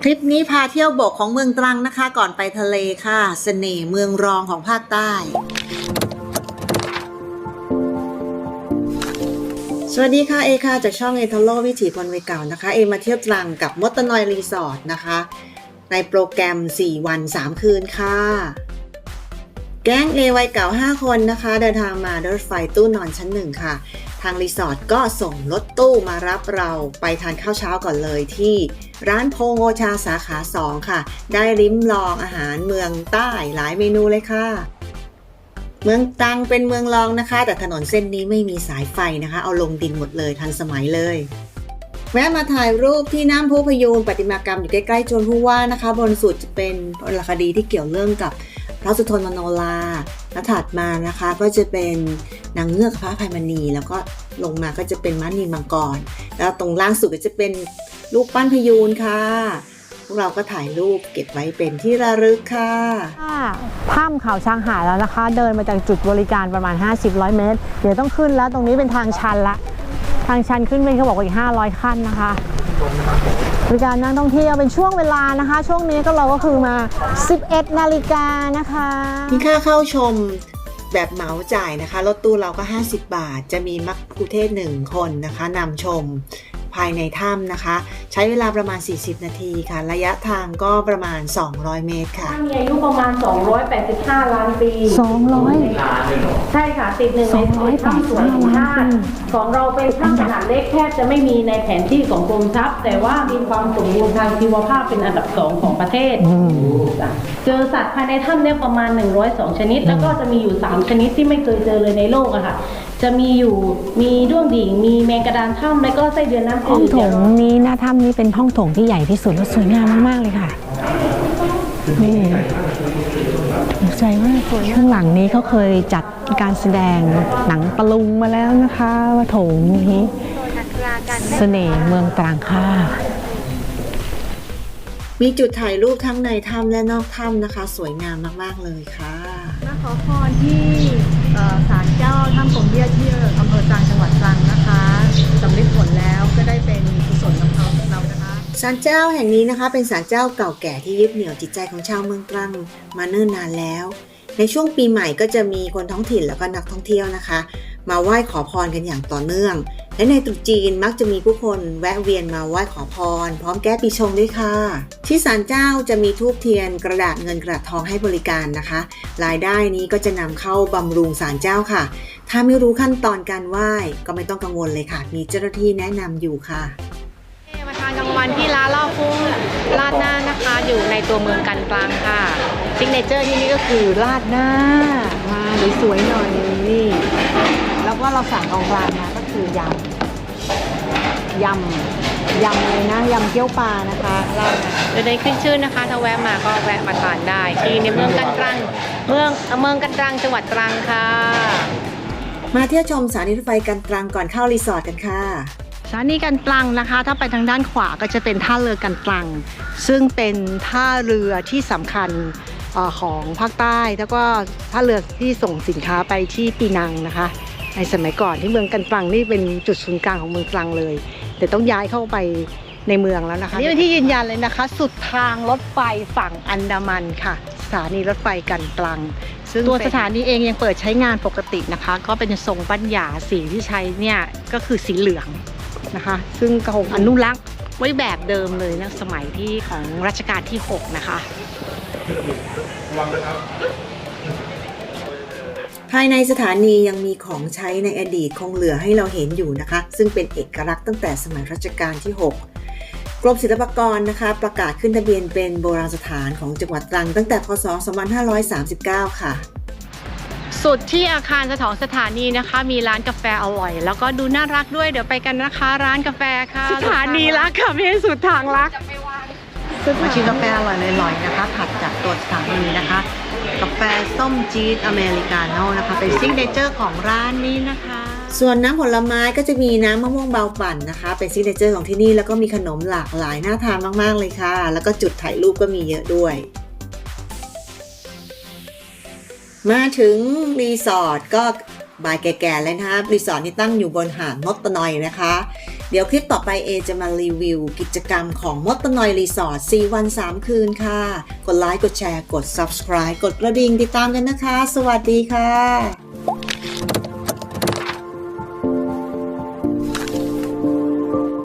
คลิปนี้พาเที่ยวบกของเมืองตรังนะคะ ก่อนไปทะเลค่ะเสน่ห์เมืองรองของภาคใต้ สวัสดีค่ะเอค่ะจากช่องเอทโลวิถีคนวัยเก่านะคะ เอมาเที่ยวตรังกับมดตนอยรีสอร์ทนะคะ ในโปรแกรม 4 วัน 3 คืนค่ะ แก๊งเอวัยเก่า 5 คนนะคะ เดินทางมาด้วยรถไฟตู้นอนชั้นหนึ่งค่ะ ทางรีสอร์ทก็ส่งรถตู้มารับเราไปทานข้าวเช้าก่อนเลยที่ร้านโพงโอชาสาขา 2 ค่ะ ได้ริมลองอาหารเมืองใต้หลายเมนูเลยค่ะ เมืองตังเป็นเมืองรองนะคะ แต่ถนนเส้นนี้ไม่มีสายไฟนะคะ เอาลงดินหมดเลยทันสมัยเลยแวะมาถ่ายรูปที่น้ำพุพยูนประติมากรรมอยู่ใกล้ๆจวนผู้ว่านะคะ บนสุดจะเป็นวรรณคดีที่เกี่ยวเรื่องกับ พระสุทนมโนราและถัดมานะคะก็จะเป็นนางเงือกพระภัยมณี แล้วก็ลงมาก็จะเป็นม้านีมังกร แล้วตรงล่างสุดก็จะเป็นรูปปั้นพยูนค่ะ พวกเราก็ถ่ายรูปเก็บไว้เป็นที่ระลึกค่ะถ้ำเขาช้างหายแล้วนะคะ เดินมาจากจุดบริการประมาณ 50-100 เมตร เดี๋ยวต้องขึ้นแล้วตรงนี้เป็นทางชันละ ทางชันขึ้นเป็นเขาบอกว่าอีก 500 ขั้นนะคะ ริการนักท่องเที่ยวเป็นช่วงเวลานะคะ ช่วงนี้ก็เราก็คือมา 11 นาฬิกานะคะมีค่าเข้าชมแบบเหมาจ่ายนะคะ รถตู้เราก็ 50 บาท จะมีมักคุเทศหนึ่งคนนะคะนำชม ภายในถ้ำนะคะ ใช้เวลาประมาณ 40 นาทีค่ะ ระยะทางก็ประมาณ 200 เมตรค่ะถ้ามีอายุประมาณ 285 ล้านปี 200 ใช่ค่ะติดหนึ่งในถ้ำสวยของชาติของเราเป็นถ้ำขนาดเล็กแทบจะไม่มีในแผนที่ของกรมทรัพย์ แต่ว่ามีความสมบูรณ์ทางชีวภาพเป็นอันดับสองของประเทศจ้ะเจอสัตว์ภายในถ้ำเนี่ยประมาณ 102 ชนิด แล้วก็จะมีอยู่ 3 ชนิดที่ไม่เคยเจอเลยในโลกอะค่ะ จะมีอยู่มีด้วงดิ่ง มีแมงกระดานถ้ำแล้วก็ไส้เดือนน้ำห้จืองดโถงนี้หน้าถ้ำนี้เป็นห้องโถงที่ใหญ่ที่สุดและสวยงามมาก ๆ เลยค่ะ นี่สนใจมากข้างหลังนี้เขาเคยจัดการแสดงหนังตะลุงมาแล้วนะคะว่าโถงนี้ เสน่ห์เมืองตรังค่ะ มีจุดถ่ายรูปทั้งในถ้ำและนอกถ้ำนะคะ สวยงามมากๆเลยค่ะมาขอพรที่เอ่อศาลเจ้าถ้ำกงเบี้ยที่อำเภอตรังจังหวัดตรังนะคะสำเร็จผลแล้วก็ได้เป็นกุศลกับเราเรานะคะศาลเจ้าแห่งนี้นะคะ เป็นศาลเจ้าเก่าแก่ที่ยึดเหนี่ยวจิตใจของชาวเมืองตรังมาเนิ่นนานแล้ว ในช่วงปีใหม่ก็จะมีคนท้องถิ่นแล้วก็นักท่องเที่ยวนะคะ มาไหว้ขอพรกันอย่างต่อเนื่อง และในตรุษจีนมักจะมีผู้คนแวะเวียนมาไหว้ขอพร พร้อมแก้ปีชงด้วยค่ะ ที่ศาลเจ้าจะมีทูบเทียนกระดาษเงินกระดาษทองให้บริการนะคะ รายได้นี้ก็จะนำเข้าบำรุงศาลเจ้าค่ะ ถ้าไม่รู้ขั้นตอนการไหว้ก็ไม่ต้องกังวลเลยค่ะ มีเจ้าหน้าที่แนะนำอยู่ค่ะมาทานกลางวันที่ร้านล่าฟุ้งราดหน้านะคะ อยู่ในตัวเมืองกันตรังค่ะซิกเนเจอร์ที่นี่ก็คือราดหน้ามาสวยๆหน่อยนี่ วก็เราสั่งกองกลางมาก็คือยำยำยำเลยนะยำเกี๊ยวปลานะคะราดจะได้ขึ้นชื่อนะคะ ถ้าแวะมาก็แวะมาทานได้ที่ในเมืองกันตรังเมืองเมืองกันตรังจังหวัดตรังค่ะ มาเที่ยวชมสถานีรถไฟกันตรังก่อนเข้ารีสอร์ทกันค่ะสถานีกันตรังนะคะ ถ้าไปทางด้านขวาก็จะเป็นท่าเรือกันตรัง ซึ่งเป็นท่าเรือที่สำคัญเออของภาคใต้ แล้วก็ท่าเรือที่ส่งสินค้าไปที่ปีนังนะคะ ในสมัยก่อนที่เมืองกันตรังนี่เป็นจุดศูนย์กลางของเมืองตรังเลย แต่ต้องย้ายเข้าไปในเมืองแล้วนะคะนี่เป็นที่ยืนยันเลยนะคะ สุดทางรถไฟฝั่งอันดามันค่ะ สถานีรถไฟกันตรัง ซึ่งตัวสถานีเองยังเปิดใช้งานปกตินะคะ ก็เป็นทรงปัญญาสีที่ใช้เนี่ยก็คือสีเหลืองนะคะ ซึ่งก็คงอนุรักษ์ไว้แบบเดิมเลยนะสมัยที่ของรัชกาลที่ 6 นะคะ ภายในสถานียังมีของใช้ในอดีตคงเหลือให้เราเห็นอยู่นะคะ ซึ่งเป็นเอกลักษณ์ตั้งแต่สมัยรัชกาลที่ 6กรมศิลปากรนะคะ ประกาศขึ้นทะเบียนเป็นโบราณสถานของจังหวัดตรังตั้งแต่พศ 2539 ค่ะ สุดที่อาคารสถองสถานีนะคะ มีร้านกาแฟอร่อย แล้วก็ดูน่ารักด้วยเดี๋ยวไปกันนะคะ ร้านกาแฟค่ะ สถานีรักค่ะไม่ใช่สุดทางรัก มาชิมกาแฟอร่อยๆนะคะถัดจากตัวสถานีนะคะ กาแฟส้มจี๊ดอเมริกาโน่นะคะ เป็นซิกเนเจอร์ของร้านนี้นะคะ ส่วนน้ำผลไม้ก็จะมีน้ำมะม่วงเบาปั่นนะคะ เป็นซิกเนเจอร์ของที่นี่แล้วก็มีขนมหลากหลายน่าทานมากๆเลยค่ะ แล้วก็จุดถ่ายรูปก็มีเยอะด้วยมาถึงรีสอร์ทก็ บายแก่ๆเลยนะคะรีสอร์ทนี้ตั้งอยู่บนหาดมดตะนอยนะคะ เดี๋ยวคลิปต่อไปเอจะมารีวิว กิจกรรมของมดตะนอยรีสอร์ท4วัน 3 คืนค่ะ กดไลค์กดแชร์กด subscribe กดกระดิ่งติดตามกันนะคะ สวัสดีค่ะ